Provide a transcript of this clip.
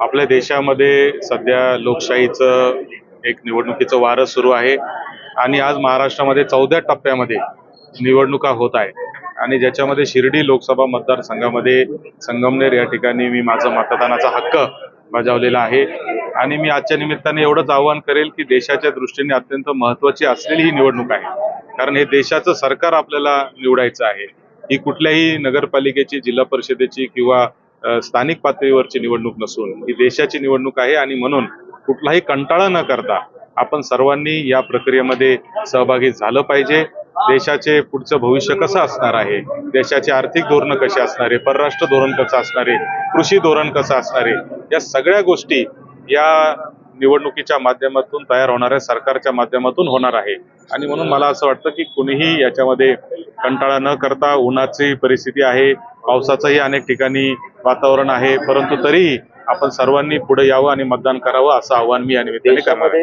आपल्या देशामध्ये सध्या लोकशाहीचं एक निवडणुकीचं वारं सुरू आहे आणि आज महाराष्ट्रामध्ये चौथ्या टप्प्यामध्ये निवडणुका होत आहे आणि ज्याच्यामध्ये शिर्डी लोकसभा मतदारसंघामध्ये संगमनेर या ठिकाणी मी माझा मतदानाचा हक्क बजावलेला आहे. आणि मी आजच्या निमित्ताने एवढंच आवाहन करेल की देशाच्या दृष्टीने अत्यंत महत्वाची असलेली ही निवडणूक आहे. कारण हे देशाचं सरकार आपल्याला निवडायचं आहे. ही कुठल्याही नगरपालिकेची जिल्हा परिषदेची किंवा स्थानिक पातळीवरची निवडणूक नसून ही देशाची निवडणूक आहे आणि म्हणून कुठलाही कंटाळा न करता आपण सर्वांनी या प्रक्रियेमध्ये सहभागी झालं पाहिजे. देशाचे पुढचं भविष्य कसं असणार आहे? देशाचे आर्थिक धोरण कसे असणार आहे? परराष्ट्र धोरण कसं असणार आहे? कृषी धोरण कसं असणार आहे? या सगळ्या गोष्टी या निवडणुकीच्या माध्यमातून तयार होणाऱ्या सरकारच्या माध्यमातून होणार आहे. आणि म्हणून मला असं वाटतं की कुणीही याच्यामध्ये कंटाळा न करता उन्हाची परिस्थिती आहे. पावसाचाही अनेक ठिकाणी वातावरण आहे परंतु तरीही आपण सर्वांनी पुढे यावं आणि मतदान करावं असं आवाहन मी या निमित्ताने करणार आहे.